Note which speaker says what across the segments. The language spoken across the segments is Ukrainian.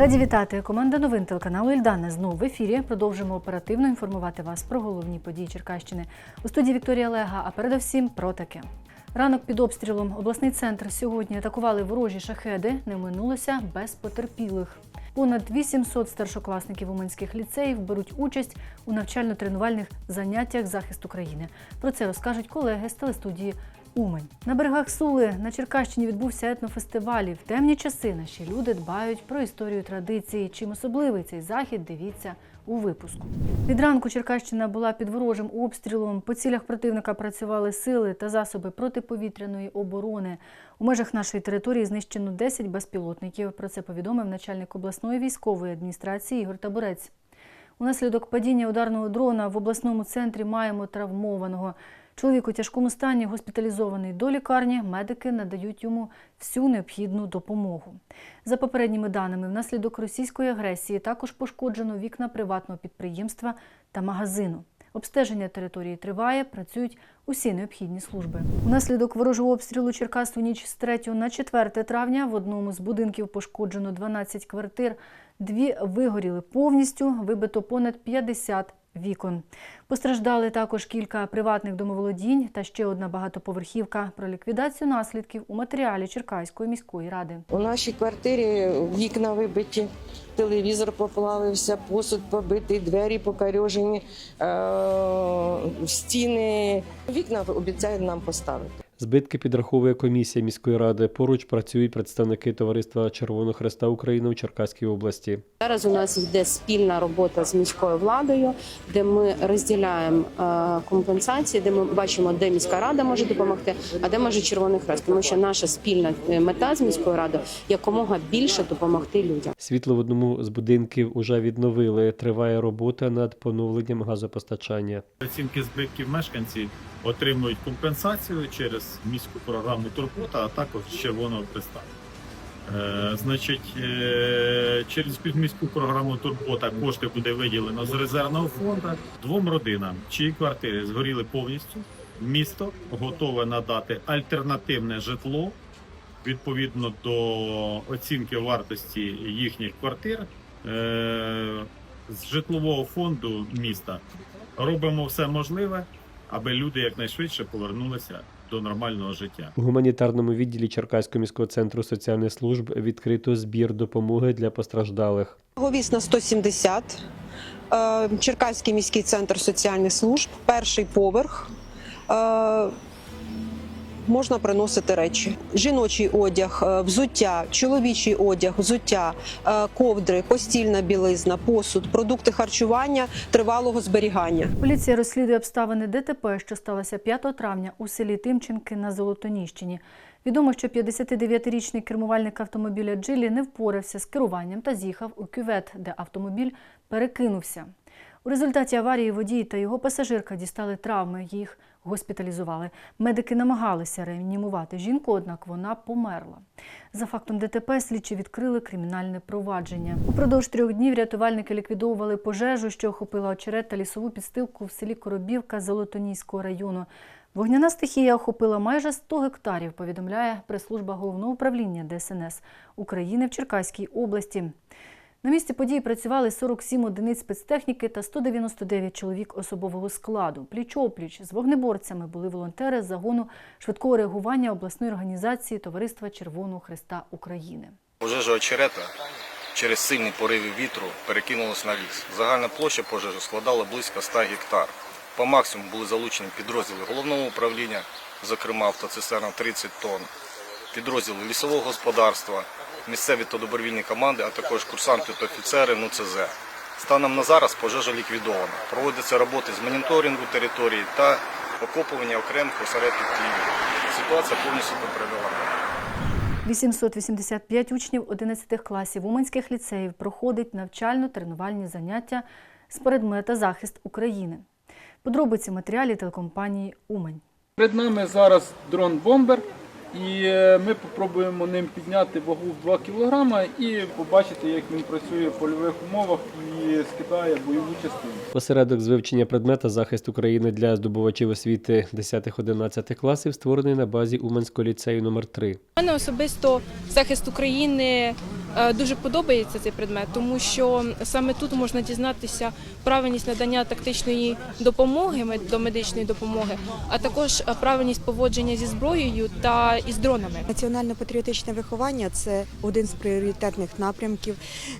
Speaker 1: Раді вітати. Команда новин телеканалу Ільдана знову в ефірі. Продовжимо оперативно інформувати вас про головні події Черкащини. У студії Вікторія Лега, а передовсім про таке. Ранок під обстрілом обласний центр сьогодні атакували ворожі шахеди. Не минулося без потерпілих. Понад 800 старшокласників уманських ліцеїв беруть участь у навчально-тренувальних заняттях захисту країни. Про це розкажуть колеги з телестудії Умань. На берегах Сули на Черкащині відбувся етнофестиваль. І В темні часи наші люди дбають про історію традиції. Чим особливий цей захід, дивіться у випуску. Від ранку Черкащина була під ворожим обстрілом. По цілях противника працювали сили та засоби протиповітряної оборони. У межах нашої території знищено 10 безпілотників. Про це повідомив начальник обласної військової адміністрації Ігор Табурець. Унаслідок падіння ударного дрона в обласному центрі маємо травмованого. Чоловік у тяжкому стані госпіталізований до лікарні. Медики надають йому всю необхідну допомогу. За попередніми даними, внаслідок російської агресії також пошкоджено вікна приватного підприємства та магазину. Обстеження території триває, працюють усі необхідні служби. Унаслідок ворожого обстрілу Черкас у ніч з 3 на 4 травня в одному з будинків пошкоджено 12 квартир. Дві вигоріли повністю, вибито понад 50 вікон. Постраждали також кілька приватних домоволодінь та ще одна багатоповерхівка. Про ліквідацію наслідків у матеріалі Черкаської міської ради.
Speaker 2: У нашій квартирі вікна вибиті, телевізор поплавився, посуд побитий, двері покарьожені, е- стіни. Вікна обіцяють нам поставити.
Speaker 3: Збитки підраховує комісія міської ради. Поруч працюють представники товариства Червоного Хреста України у Черкаській області.
Speaker 4: Зараз у нас йде спільна робота з міською владою, де ми розділяємо е, компенсації, де ми бачимо, де міська рада може допомогти, а де може Червоний Хрест. Тому що наша спільна е, мета з міською радою якомога більше допомогти людям.
Speaker 3: Світло в одному з будинків уже відновили. Триває робота над поновленням газопостачання.
Speaker 5: Оцінки збитків мешканці отримують компенсацію через міську програму Турбота, а також Червоного Хреста. Е, значить, е, через міську програму Турбота кошти буде виділено з резервного фонду двом родинам, чиї квартири згоріли повністю. Місто готове надати альтернативне житло відповідно до оцінки вартості їхніх квартир е, з житлового фонду міста. Робимо все можливе, аби люди якнайшвидше повернулися до нормального життя.
Speaker 3: У гуманітарному відділі Черкаського міського центру соціальних служб відкрито збір допомоги для постраждалих.
Speaker 6: Говісна 170, е, Черкаський міський центр соціальних служб, перший поверх. Можна приносити речі: жіночий одяг, е, взуття, чоловічий одяг, взуття, е, ковдри, постільна білизна, посуд, продукти харчування тривалого зберігання.
Speaker 1: Поліція розслідує обставини ДТП, що сталося 5 травня у селі Тимченки на Золотоніщині. Відомо, що 59-річний кермувальник автомобіля Джилі не впорався з керуванням та з'їхав у кювет, де автомобіль перекинувся. У результаті аварії водій та його пасажирка дістали травми, їх госпіталізували. Медики намагалися реанімувати жінку, однак вона померла. За фактом ДТП слідчі відкрили кримінальне провадження. Упродовж трьох днів рятувальники ліквідовували пожежу, що охопила очерет та лісову підстилку в селі Коробівка Золотоніського району. Вогняна стихія охопила майже 100 гектарів, повідомляє прес-служба головного управління ДСНС України в Черкаській області. На місці події працювали 47 одиниць спецтехніки та 199 чоловік особового складу. Пліч-опліч з вогнеборцями були волонтери загону швидкого реагування обласної організації Товариства Червоного Хреста України.
Speaker 7: Пожежа очерета через сильні пориви вітру перекинулась на ліс. Загальна площа пожежі складала близько 100 гектар. По максимуму були залучені підрозділи головного управління, зокрема автоцистерна 30 тонн, підрозділи лісового господарства, місцеві та добровільні команди, а також курсанти та офіцери НУЦЗ. Станом на зараз пожежа ліквідована. Проводяться роботи з моніторингу території та окопування окремих осередків тління. Ситуація повністю контрольована.
Speaker 1: 885 учнів 11 класів уманських ліцеїв проходить навчально-тренувальні заняття з предмета захист України. Подробиці матеріалі телекомпанії Умань.
Speaker 8: Перед нами зараз дрон-бомбер, і е, ми спробуємо ним підняти вагу в 2 кг і побачити, як він працює в польових умовах і скидає бойову частину.
Speaker 3: Посередок з вивчення предмета захист України для здобувачів освіти 10-11 класів створений на базі Уманського ліцею номер 3
Speaker 9: У мене особисто захист України дуже подобається цей предмет, тому що саме тут можна дізнатися правильність надання тактичної допомоги до медичної допомоги, а також е, правильність поводження зі зброєю та із дронами.
Speaker 10: Національно-патріотичне виховання це один з пріоритетних напрямків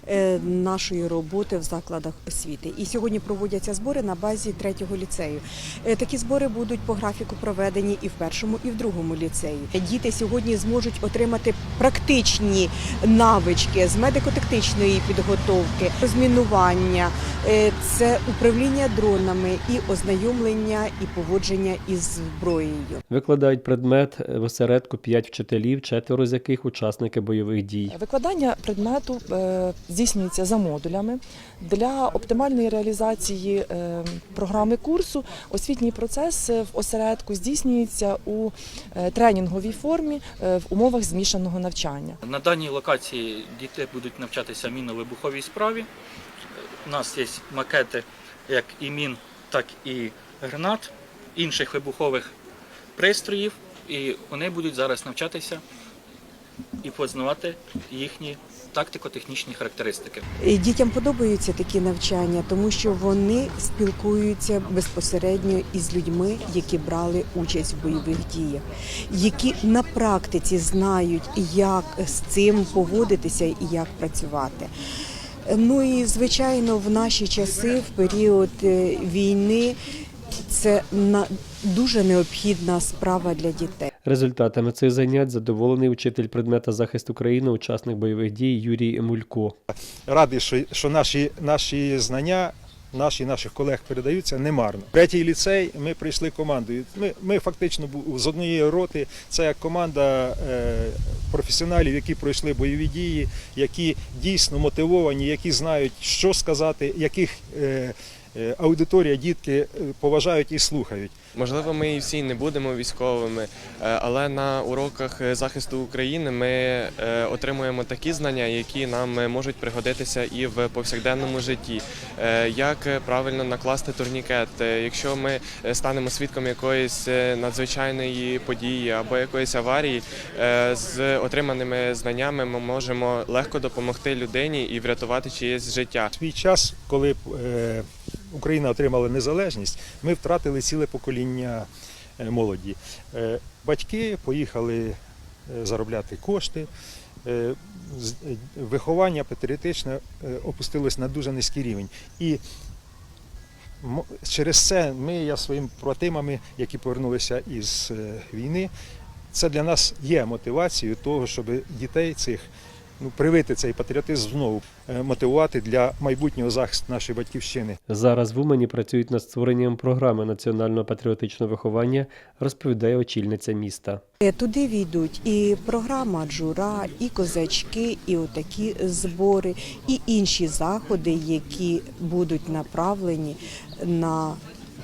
Speaker 10: е, нашої роботи в закладах освіти. І сьогодні проводяться збори на базі третього ліцею. Е, Такі збори будуть по графіку проведені і в першому, і в другому ліцеї. Діти сьогодні зможуть отримати практичні навички з медико-тактичної підготовки, розмінування, е, це управління дронами і ознайомлення і поводження із зброєю.
Speaker 3: Викладають предмет в осередку 5 вчителів, четверо з яких учасники бойових дій.
Speaker 11: Викладання предмету е, здійснюється за модулями. Для оптимальної реалізації е, програми курсу освітній процес е, в осередку здійснюється у е, тренінговій формі е, в умовах змішаного навчання.
Speaker 12: На даній локації діти будуть навчатися мінно-вибуховій справі. У нас є макети як і мін, так і гранат, інших вибухових пристроїв, і вони будуть зараз навчатися і познавати їхні тактико-технічні характеристики.
Speaker 10: Дітям подобаються такі навчання, тому що вони спілкуються безпосередньо із людьми, які брали участь в бойових діях, які на практиці знають, як з цим поводитися і як працювати. Ну і звичайно, в наші часи, в період е, війни, це дуже необхідна справа для дітей.
Speaker 3: Результатами цих занять задоволений учитель предмета захист України, учасник бойових дій Юрій Мулько.
Speaker 13: радий, що, що наші, наші знання, наші наших колег передаються немарно. Третій ліцей ми прийшли командою. Ми, ми фактично з однієї роти. Це як команда е, професіоналів, які пройшли бойові дії, які дійсно мотивовані, які знають, що сказати, яких е, аудиторія, дітки е, поважають і слухають.
Speaker 14: Можливо, ми і всі не будемо військовими, е, але на уроках е, захисту України ми е, отримуємо такі знання, які нам е, можуть пригодитися і в повсякденному житті. Е, Як е, правильно накласти турнікет, Е, якщо ми е, станемо свідком якоїсь е, надзвичайної події або якоїсь аварії, е, з отриманими знаннями ми можемо легко допомогти людині і врятувати чиєсь життя.
Speaker 13: свій час, коли е, Україна отримала незалежність, ми втратили ціле покоління е, молоді. Е, Батьки поїхали е, заробляти кошти. Виховання патріотичне опустилось на дуже низький рівень. І через це ми, я своїми побратимами, які повернулися із війни, це для нас є мотивацією того, щоб дітей цих ну, привити цей патріотизм знову, е, мотивувати для майбутнього захисту нашої батьківщини.
Speaker 3: Зараз в Умані працюють над створенням програми національного патріотичного виховання, розповідає очільниця міста.
Speaker 10: Е, Туди війдуть і програма Джура, і козачки, і отакі збори, і інші заходи, які будуть направлені на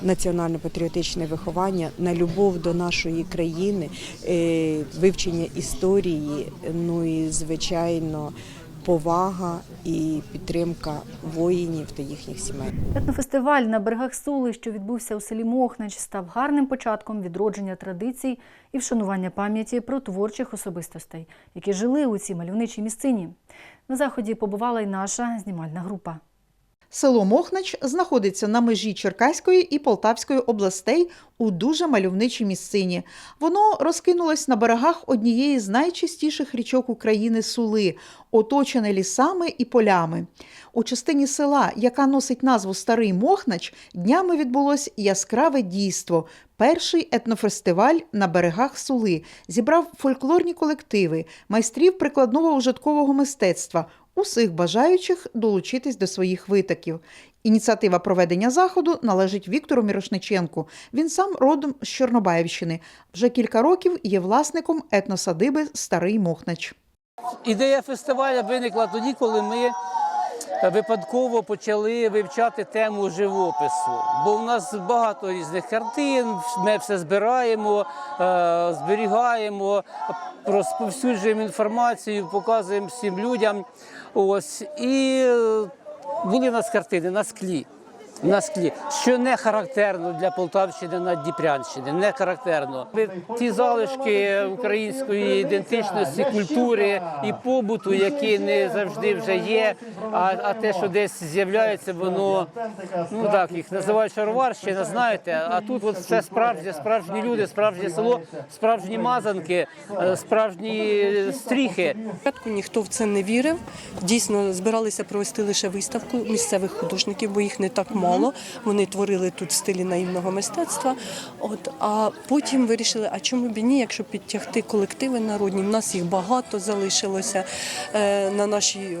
Speaker 10: національно-патріотичне виховання, на любов до нашої країни, е, вивчення історії, ну і звичайно. Повага і підтримка воїнів та їхніх сімей.
Speaker 1: Етнофестиваль на берегах Сули, що відбувся у селі Мохнач, став гарним початком відродження традицій і вшанування пам'яті про творчих особистостей, які жили у цій мальовничій місцині. На заході побувала й наша знімальна група.
Speaker 15: Село Мохнач знаходиться на межі Черкаської і Полтавської областей у дуже мальовничій місцині. Воно розкинулось на берегах однієї з найчистіших річок України Сули, оточене лісами і полями. У частині села, яка носить назву Старий Мохнач, днями відбулось яскраве дійство. Перший етнофестиваль на берегах Сули зібрав фольклорні колективи, майстрів прикладного ужиткового мистецтва, усіх бажаючих долучитись до своїх витоків. Ініціатива проведення заходу належить Віктору Мірошниченку. Він сам родом з Чорнобаївщини. Вже кілька років є власником етносадиби Старий Мохнач.
Speaker 16: Ідея фестивалю виникла тоді, коли ми випадково почали вивчати тему живопису. Бо в нас багато різних картин, ми все збираємо, е, зберігаємо, розповсюджуємо інформацію, показуємо всім людям. Ось і е, були в нас картини на склі. На склі, що не характерно для Полтавщини на Дніпрянщини, не характерно. Ті залишки української ідентичності, культури і побуту, які не завжди вже є. А, а те, що десь з'являється, воно ну так їх називають шароварщина, знаєте. А тут от все справжнє, справжні люди, справжнє село, справжні мазанки, е, справжні стріхи.
Speaker 17: Спочатку ніхто в це не вірив. Дійсно, збиралися провести лише виставку місцевих художників, бо їх не так мало. Вони творили тут в стилі наївного мистецтва. От а потім вирішили, а чому б і ні, якщо підтягти колективи народні? У нас їх багато залишилося е, на нашій.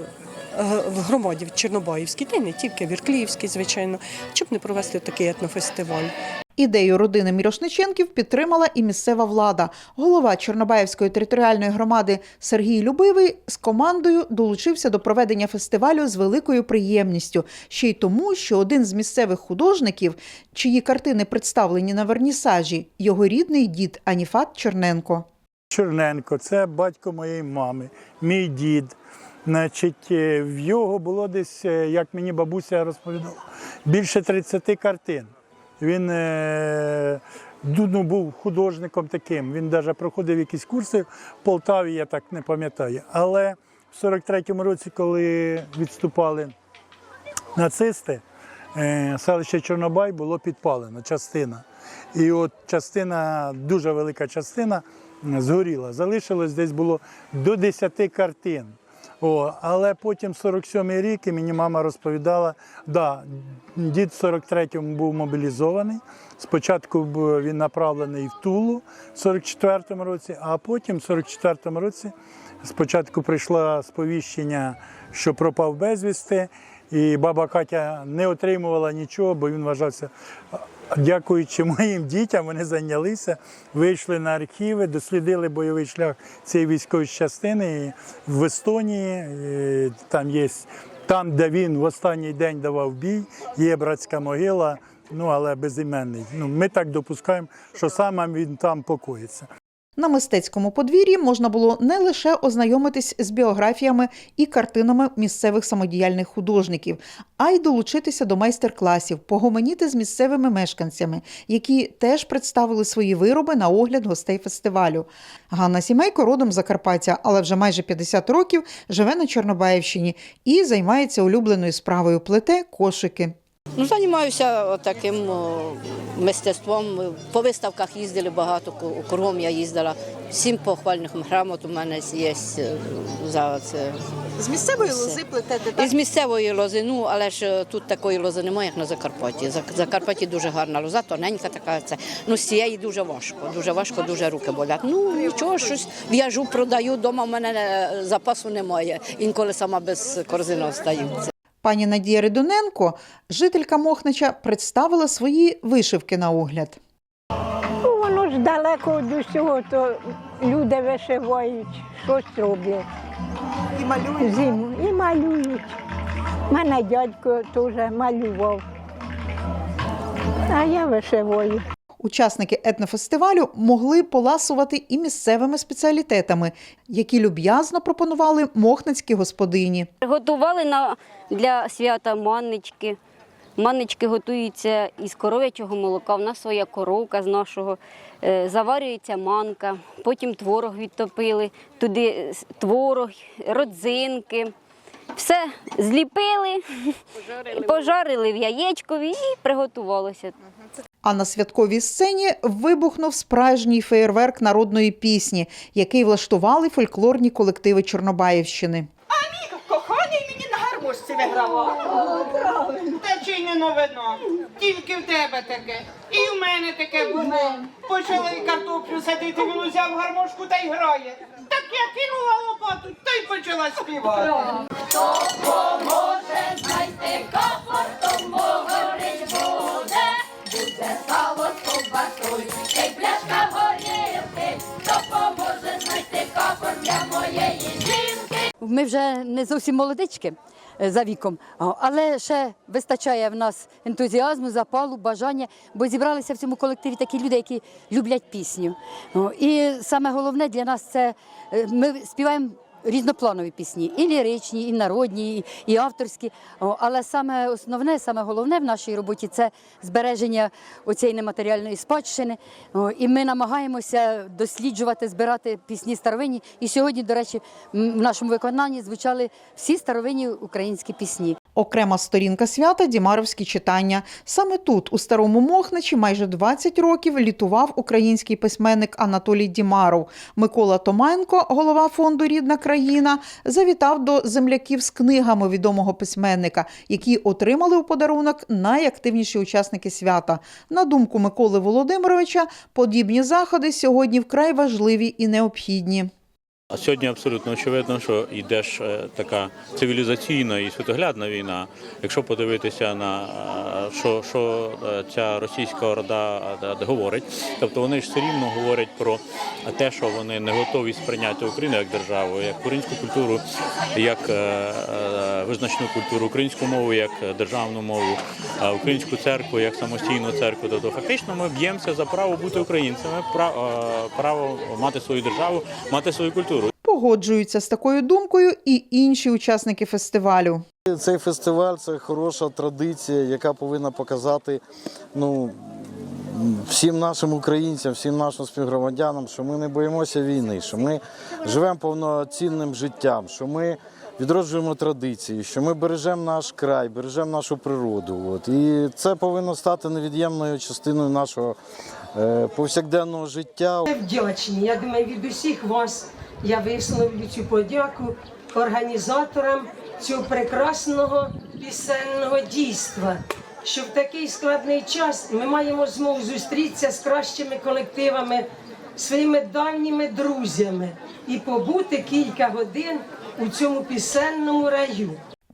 Speaker 17: е, В громаді в Чорнобаївській, та й не тільки в Іркліївській, звичайно, щоб не провести такий етнофестиваль.
Speaker 15: Ідею родини Мірошниченків підтримала і місцева влада. Голова Чорнобаївської територіальної громади Сергій Любивий з командою долучився до проведення фестивалю з великою приємністю, ще й тому, що один з місцевих художників, чиї картини представлені на вернісажі, його рідний дід Аніфат Черненко.
Speaker 18: Черненко, це батько моєї мами, мій дід. Значить, е, в його було десь, е, як мені бабуся розповідала, більше 30 картин. Він е, ну, був художником таким. Він навіть проходив якісь курси в Полтаві, я так не пам'ятаю. Але в 43-му році, коли відступали нацисти, е, селище Чорнобай було підпалено, частина. І от частина, дуже велика частина згоріла. Залишилось десь було до 10 картин. О, але потім 47-й рік і мені мама розповідала, да, дід в 43-му був мобілізований. Спочатку був він направлений в Тулу в 44-му році, а потім в 44-му році спочатку прийшло сповіщення, що пропав безвісти, і баба Катя не отримувала нічого, бо він вважався. Дякуючи моїм дітям, вони зайнялися, вийшли на архіви, дослідили бойовий шлях цієї військової частини в Естонії. І Там є там, де він в останній день давав бій, є братська могила, ну але безіменний. Ну ми так допускаємо, що саме він там покоїться.
Speaker 15: На мистецькому подвір'ї можна було не лише ознайомитись з біографіями і картинами місцевих самодіяльних художників, а й долучитися до майстер-класів, погомоніти з місцевими мешканцями, які теж представили свої вироби на огляд гостей фестивалю. Ганна Сімейко родом Закарпаття, але вже майже 50 років живе на Чорнобаївщині і займається улюбленою справою плете кошики.
Speaker 19: Ну, займаюся таким мистецтвом. По виставках їздили багато, кругом я їздила. Сім похвальних грамот у мене є е, за це.
Speaker 6: З місцевої лози плетете
Speaker 19: Із місцевої лози, ну але ж е, тут такої лози немає, як на Закарпатті. За Закарпатті дуже гарна лоза, тоненька така. Це ну з цієї дуже важко. Дуже важко, дуже руки болять. Ну нічого, щось в'яжу, продаю. Дома в мене е, запасу немає. Інколи сама без корзини остаються.
Speaker 15: Пані Надія Ридоненко, жителька Мохнича, представила свої вишивки на огляд.
Speaker 20: Ну, воно ж далеко від усього, то люди вишивають, щось роблять.
Speaker 6: І малюють.
Speaker 20: Зиму. І малюють. Мене дядько теж малював. А я вишиваю.
Speaker 15: Учасники етнофестивалю могли поласувати і місцевими спеціалітетами, які люб'язно пропонували мохницькі господині.
Speaker 21: Готували на, для свята маннички. Маннички готуються із коров'ячого молока. У нас своя коровка з нашого. Е, Заварюється манка, потім творог відтопили, туди творог, родзинки. Все зліпили, пожарили в яєчкові і приготувалося.
Speaker 15: А на святковій сцені вибухнув справжній феєрверк народної пісні, який влаштували фольклорні колективи Чорнобаївщини.
Speaker 22: А мій Коханий мені на гармошці вигравав. Та чи й не новина? Тільки в тебе таке. І в мене таке було. Почали картоплю садити, він узяв гармошку та й грає. Так я кинула лопату, та й почала співати.
Speaker 23: Хто поможе знайти комфортом говорить буде, буде сало з ковбасою, пляшка горілки, хто поможе знайти комфорт для моєї жінки.
Speaker 24: Ми вже не зовсім молодички е, за віком, але ще вистачає в нас ентузіазму, запалу, бажання, бо зібралися в цьому колективі такі люди, які люблять пісню. І саме головне для нас це е, ми співаємо різнопланові пісні, і ліричні, і народні, і, авторські. Але саме основне, саме головне в нашій роботі це збереження оцієї нематеріальної спадщини. І ми намагаємося досліджувати, збирати пісні старовинні. І сьогодні, до речі, в нашому виконанні звучали всі старовинні українські пісні.
Speaker 15: Окрема сторінка свята Дімаровські читання. Саме тут, у старому Мохначі, майже 20 років літував український письменник Анатолій Дімаров. Микола Томаєнко, голова фонду Рідна країна, завітав до земляків з книгами відомого письменника, які отримали у подарунок найактивніші учасники свята. На думку Миколи Володимировича, подібні заходи сьогодні вкрай важливі і необхідні.
Speaker 25: А сьогодні абсолютно очевидно, що йде ж е, така цивілізаційна і світоглядна війна. Якщо подивитися на е, що, що е, ця російська орда говорить, тобто вони ж все рівно говорять про те, що вони не готові сприйняти Україну як державу, як українську культуру, як визначну культуру, українську мову як державну мову, українську церкву як самостійну церкву. Тобто фактично ми б'ємося за право бути українцями, пра- право мати свою державу, мати свою культуру.
Speaker 15: Погоджуються з такою думкою і інші учасники фестивалю.
Speaker 26: Цей фестиваль це хороша традиція, яка повинна показати ну, всім нашим українцям, всім нашим співгромадянам, що ми не боїмося війни, що ми живемо повноцінним життям, що ми відроджуємо традиції, що ми бережемо наш край, бережемо нашу природу. От. І це повинно стати невід'ємною частиною нашого е, повсякденного життя.
Speaker 27: Вдячні. Я думаю, від усіх вас я висловлю цю подяку організаторам цього прекрасного пісенного дійства. Що в такий складний час ми маємо змогу зустрітися з кращими колективами, своїми давніми друзями і побути кілька годин у цьому пісенному раю.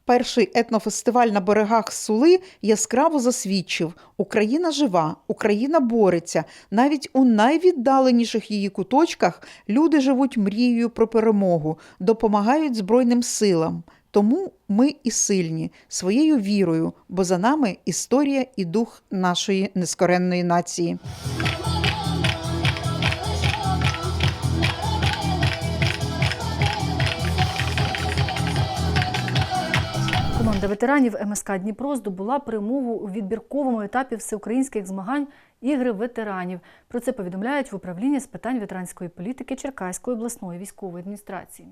Speaker 15: Перший етнофестиваль на берегах Сули яскраво засвідчив: Україна жива, Україна бореться. Навіть у найвіддаленіших її куточках люди живуть мрією про перемогу, допомагають Збройним силам. Тому ми і сильні своєю вірою, бо за нами історія і дух нашої нескоренної нації.
Speaker 1: Команда ветеранів МСК Дніпро здобула перемогу у відбірковому етапі всеукраїнських змагань Ігри ветеранів. Про це повідомляють в управлінні з питань ветеранської політики Черкаської обласної військової адміністрації.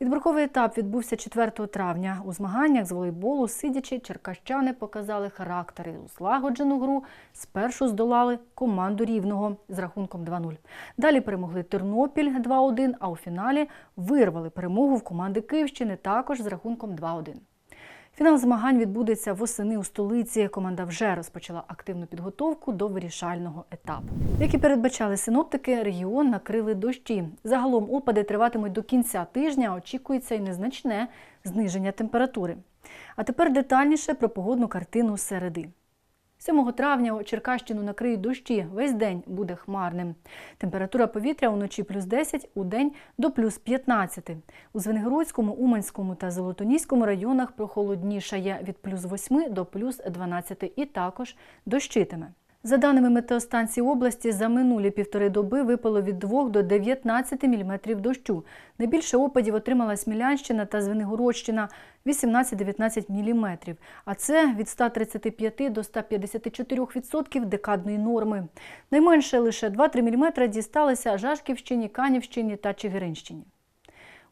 Speaker 1: Відбірковий етап відбувся 4 травня. У змаганнях з волейболу сидячи черкащани показали характери. У злагоджену гру спершу здолали команду рівного з рахунком 2-0. Далі перемогли Тернопіль 2-1, а у фіналі вирвали перемогу в команди Київщини також з рахунком 2-1. Фінал змагань відбудеться восени у столиці. Команда вже розпочала активну підготовку до вирішального етапу. Як і передбачали синоптики, регіон накрили дощі. Загалом опади триватимуть до кінця тижня. Очікується і незначне зниження температури. А тепер детальніше про погодну картину середи. 7 травня Черкащину накриють дощі. Весь день буде хмарним. Температура повітря уночі плюс 10, у день до плюс 15. У Звенигородському, Уманському та Золотоніському районах прохолоднішає від плюс 8 до плюс 12 і також дощитиме. За даними метеостанції області, за минулі півтори доби випало від 2 до 19 мм дощу. Найбільше опадів отримала Смілянщина та Звенигородщина – 18-19 мм. А це від 135 до 154% декадної норми. Найменше лише 2-3 мм дісталися Жашківщині, Канівщині та Чигиринщині.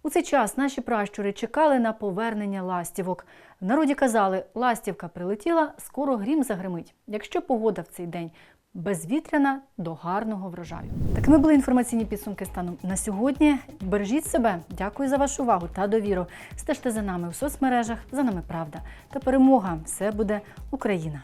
Speaker 1: У цей час наші пращури чекали на повернення ластівок. В народі казали, ластівка прилетіла, скоро грім загримить, якщо погода в цей день безвітряна до гарного врожаю. Такими були інформаційні підсумки станом на сьогодні. Бережіть себе, дякую за вашу увагу та довіру. Стежте за нами у соцмережах. За нами правда та перемога. Все буде Україна.